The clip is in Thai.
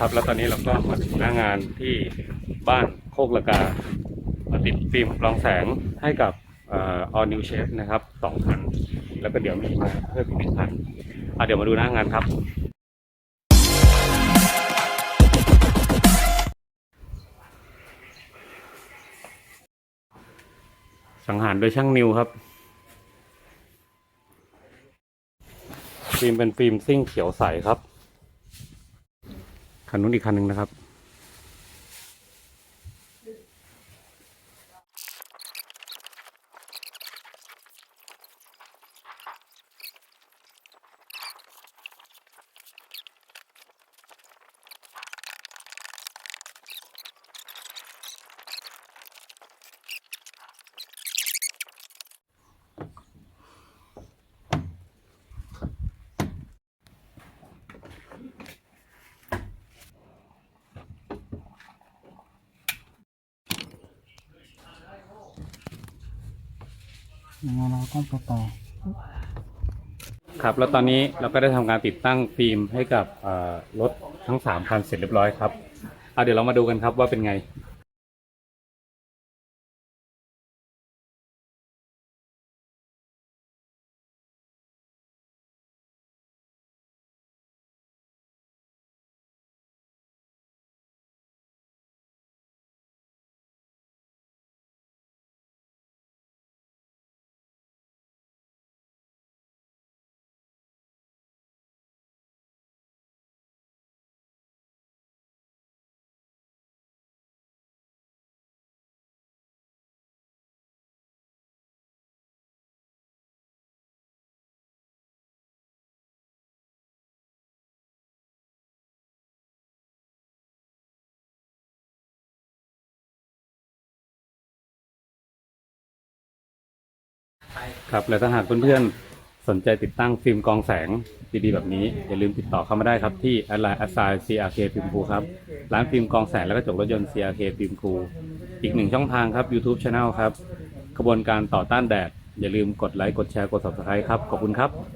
ครับแล้วตอนนี้เราก็มาถึงหน้างานที่บ้านโคกละกามาติดฟิล์มกรองแสงให้กับออ all new shape นะครับสองคันแล้วก็เดี๋ยวมีมาเพิ่มอีกหนึ่งคันอะเดี๋ยวมาดูหน้างานครับ สังหารโดยช่างนิวครับ ฟิล์มเป็นฟิล์มซิ่งเขียวใสครับ คันนู้นอีกคันหนึ่งนะครับ ยังไงเราต้องไปต่อ ครับ แล้วตอนนี้เราก็ได้ทำการติดตั้งฟิล์มให้กับเอ่อรถทั้งสามคันเสร็จเรียบร้อยครับเอาเดี๋ยวเรามาดูกันครับว่าเป็นไง ครับและถ้าหากเพื่อนๆ สนใจติดตั้งฟิล์มกองแสงดีๆแบบนี้ อย่าลืมติดต่อเข้ามาได้ครับที่ a d l i n e a s i CRK ฟิล์มคูครับ ร้านฟิล์มกองแสงและกระจกรถยนต์ CRK ฟิล์มคูอีกหนึ่งช่องทางครับ YouTube Channel ครับกระบวนการต่อต้านแดด อย่าลืมกดไลค์กดแชร์กด Subscribe ครับ ขอบคุณครับ